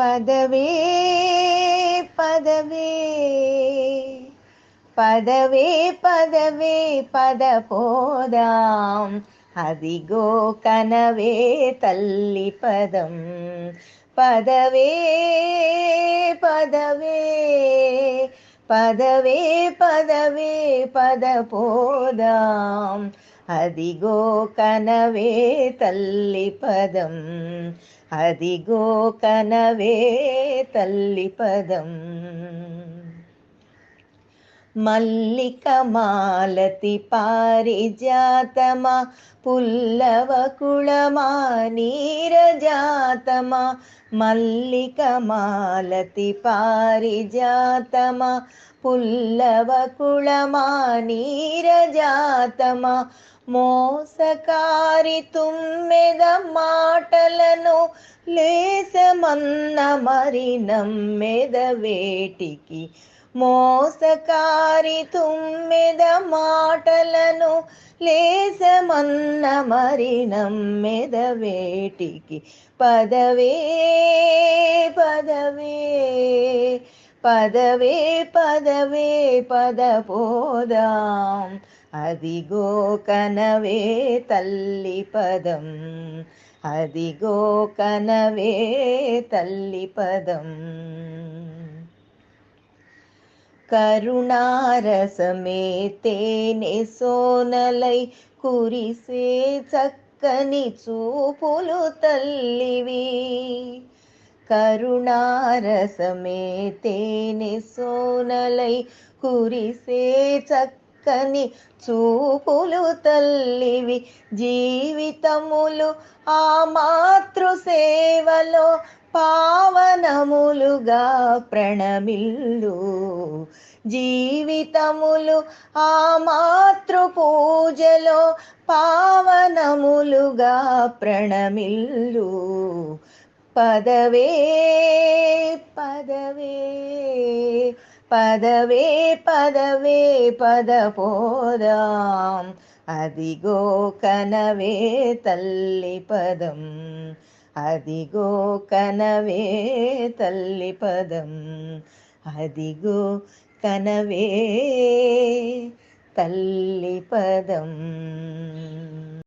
పదవే పదవే పదవే పదవే పద పోదాం అదిగో కనవే తల్లి పదం పదవే పదవే పదవే పదవే పద పోదాం అదిగో కనవే తల్లి పదం. అదిగో కనవే తల్లి పదం. మల్లిక మాలతి పారిజాతమా పుల్లవ కుళమా నీరజాతమా మల్లిక మాలతి పారిజాతమా పుల్లవ కుళమా నీరజాతమా మోసకారి తుమ్మెద మాటలను లేసమన్న మరి నమ్మెద వేటికి మోసకారి తుమ్మెద మాటలను లేసమన్న మరి నమ్మెద వేటికి. పదవే పదవే పదవే పదవే పదపోదాం. అదిగో కనవే తల్లి పదం. అదిగో కనవే తల్లి పదం. కరుణారసమే తేనె సోనలై కురిసే చక్కని చూపులు తల్లివి. కరుణారసమే తేనె సోనలై కురిసే చక్కని చూపులు తల్లివి. జీవితములు ఆ మాతృ సేవలో పావనములుగా ప్రణమిల్లు. జీవితములు ఆ మాతృ పూజలో పావనములుగా ప్రణమిల్లు. పదవే పదవే పదవే పదవే పదపోదాం. అదిగో కనవే తల్లి పదం. అదిగో కనవే తల్లి పదం. అదిగో కనవే తల్లి పదం.